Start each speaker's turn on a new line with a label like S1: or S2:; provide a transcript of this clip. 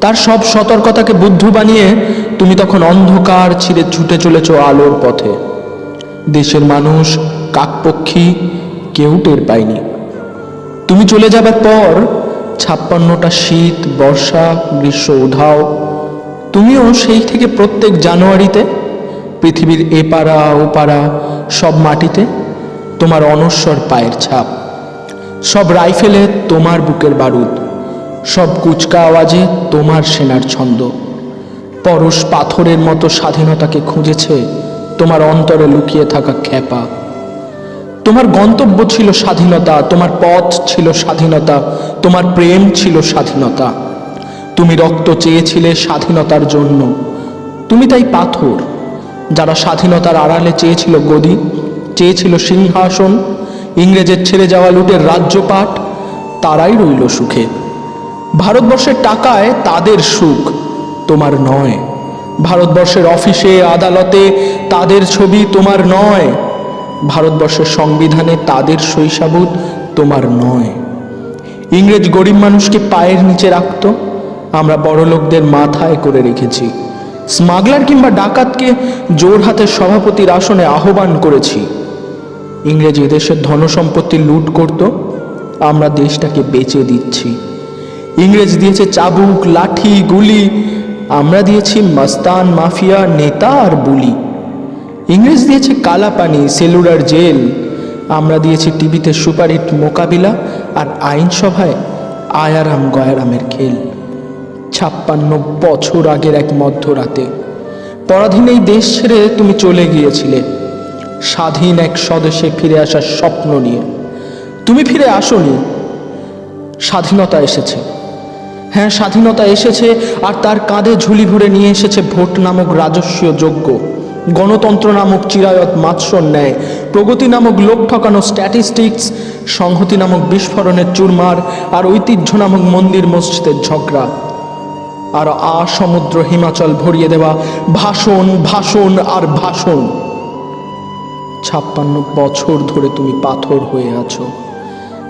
S1: তার সব সতর্কতাকে বুদ্ধ বানিয়ে তুমি তখন অন্ধকার ছিঁড়ে ছুটে চলেছ আলোর পথে। দেশের মানুষ, কাকপক্ষী কেউ টের পায়নি। তুমি চলে যাবার পর ছাপ্পান্নটা শীত, বর্ষা, গ্রীষ্ম, উধাও, তুমিও সেই থেকে প্রত্যেক জানুয়ারিতে পৃথিবীর এপাড়া, ওপাড়া, সব মাটিতে তোমার অনস্বর পায়ের ছাপ, সব রাইফেলে তোমার বুকের বারুদ। সব কুচকা আওয়াজে তোমার সেনার ছন্দ। পরশ পাথরের মতো স্বাধীনতাকে খুঁজেছে তোমার অন্তরে লুকিয়ে থাকা খ্যাপা। তোমার গন্তব্য ছিল স্বাধীনতা, তোমার পথ ছিল স্বাধীনতা, তোমার প্রেম ছিল স্বাধীনতা। তুমি রক্ত চেয়েছিলে স্বাধীনতার জন্য। তুমি তাই পাথর, যারা স্বাধীনতার আড়ালে চেয়েছিল গদি, চেয়েছিল সিংহাসন, ইংরেজের ছেড়ে যাওয়া লুটের রাজ্যপাট, তারাই রইল সুখে। ভারতবর্ষের টাকায় তাদের সুখ, তোমার নয়। ভারতবর্ষের অফিসে, আদালতে তাদের ছবি তোমার নয়। ভারতবর্ষের সংবিধানে তাদের শৈশাবুত তোমার নয়। ইংরেজ গরিব মানুষকে পায়ের নিচে রাখত, আমরা বড়লোকদের মাথায় করে রেখেছি। স্মাগলার কিংবা ডাকাতকে জোরহাতের সভাপতির আসনে আহ্বান করেছি। ইংরেজ এদেশের ধনসম্পত্তি লুট করত, আমরা দেশটাকে বেচে দিচ্ছি। ইংরেজ দিয়েছে চাবুক, লাঠি, গুলি। আমরা দিয়েছি মস্তান মাফিয়া নেতা আর বুলি। ইংরেজ দিয়েছে কালাপানি, সেলুলার জেল। আমরা দিয়েছি টিভিতে সুপারহিট মোকাবিলা আর আইনসভায় আয়ারাম গয়ারামের খেল। ছাপ্পান্ন বছর আগের এক মধ্যরাতে। পরাধীন এই দেশ ছেড়ে তুমি চলে গিয়েছিলে। স্বাধীন এক স্বদেশে ফিরে আসার স্বপ্ন নিয়ে। তুমি ফিরে আসনি। স্বাধীনতা এসেছে। হ্যাঁ স্বাধীনতা এসেছে আর তার কাঁধে ঝুলি ভরে নিয়ে এসেছে ভোট নামক রাজস্বীয় যোগ্য গণতন্ত্র নামক চিরায়ত মাৎসর ন্যায়, প্রগতি নামক লোক ঠকানো স্ট্যাটিস্টিক্স সংহতি নামক বিস্ফোরণের চুরমার আর ঐতিহ্য নামক মন্দির মসজিদের ঝগড়া। আর আ সমুদ্র হিমাচল ভরিয়ে দেওয়া ভাষণ ভাষণ আর ভাষণ। ছাপ্পান্ন বছর ধরে তুমি পাথর হয়ে আছো।